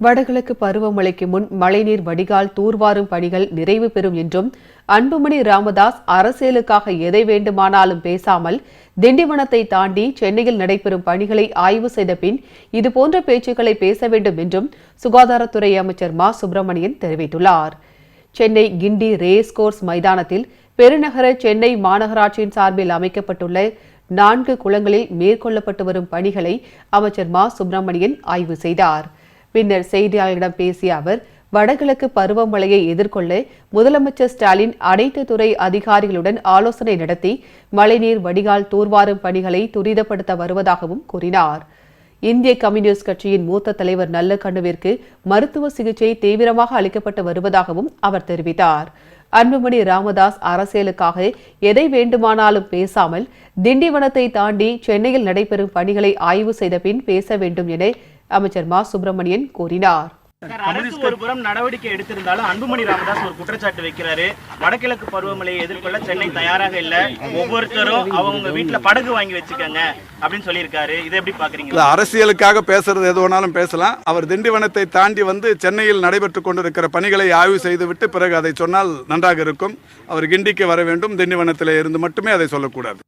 வடகிழக்கு பருவமழைக்கு முன் மழைநீர் வடிகால் தூர்வாரும் பணிகள் நிறைவு பெறும் என்றும் அன்புமணி ராமதாஸ் அரசியலுக்காக எதை வேண்டுமானாலும் பேசாமல் திண்டிவனத்தை தாண்டி சென்னையில் நடைபெறும் பணிகளை ஆய்வு செய்த பின் இதுபோன்ற பேச்சுக்களை பேச வேண்டும் என்றும் சுகாதாரத்துறை அமைச்சர் மா. சுப்பிரமணியன் தெரிவித்துள்ளார். சென்னை கிண்டி ரேஸ் கோர்ஸ் மைதானத்தில் பெருநகர சென்னை மாநகராட்சியின் சார்பில் அமைக்கப்பட்டுள்ள நான்கு குளங்களில் மேற்கொள்ளப்பட்டு வரும் பணிகளை அமைச்சர் மா. சுப்பிரமணியன் ஆய்வு செய்தார். பின்னர் செய்தியாளர்களிடம் பேசிய அவர் வடகிழக்கு பருவமழையை எதிர்கொள்ள முதலமைச்சர் ஸ்டாலின் அனைத்து துறை அதிகாரிகளுடன் ஆலோசனை நடத்தி மழைநீர் வடிகால் தூர்வாரும் பணிகளை துரிதப்படுத்த வருவதாகவும் கூறினார். இந்திய கம்யூனிஸ்ட் கட்சியின் மூத்த தலைவர் நல்லக்கண்ணுவிற்கு மருத்துவ சிகிச்சை தீவிரமாக அளிக்கப்பட்டு வருவதாகவும் அவர் தெரிவித்தார். அன்புமணி ராமதாஸ் அரசியலுக்காக எதை வேண்டுமானாலும் பேசாமல் திண்டிவனத்தை தாண்டி சென்னையில் நடைபெறும் பணிகளை ஆய்வு செய்த பின் பேச வேண்டும் என அமைச்சர் மா. சுப்பிரமணியன் கூறினார். அரசு ஒரு புறம் நடவடிக்கை எடுத்திருந்தாலும் அன்புமணி ராமதாஸ் ஒரு குற்றச்சாட்டு வைக்கிறாரு. வடகிழக்கு பருவமழையை எதிர்கொள்ள சென்னை தயாராக இல்ல. ஒவ்வொருத்தரும் அவங்க வீட்டுல படகு வாங்கி வச்சுக்கோங்க அப்படின்னு சொல்லியிருக்காரு. இதை எப்படி பாக்குறீங்க? அரசியலுக்காக பேசுறது எது வேணாலும் பேசலாம். அவர் திண்டிவனத்தை தாண்டி வந்து சென்னையில் நடைபெற்று கொண்டிருக்கிற பணிகளை ஆய்வு செய்துவிட்டு பிறகு அதை சொன்னால் நன்றாக இருக்கும். அவர் கிண்டிக்கு வர வேண்டும். திண்டிவனத்தில் இருந்து மட்டுமே அதை சொல்லக்கூடாது.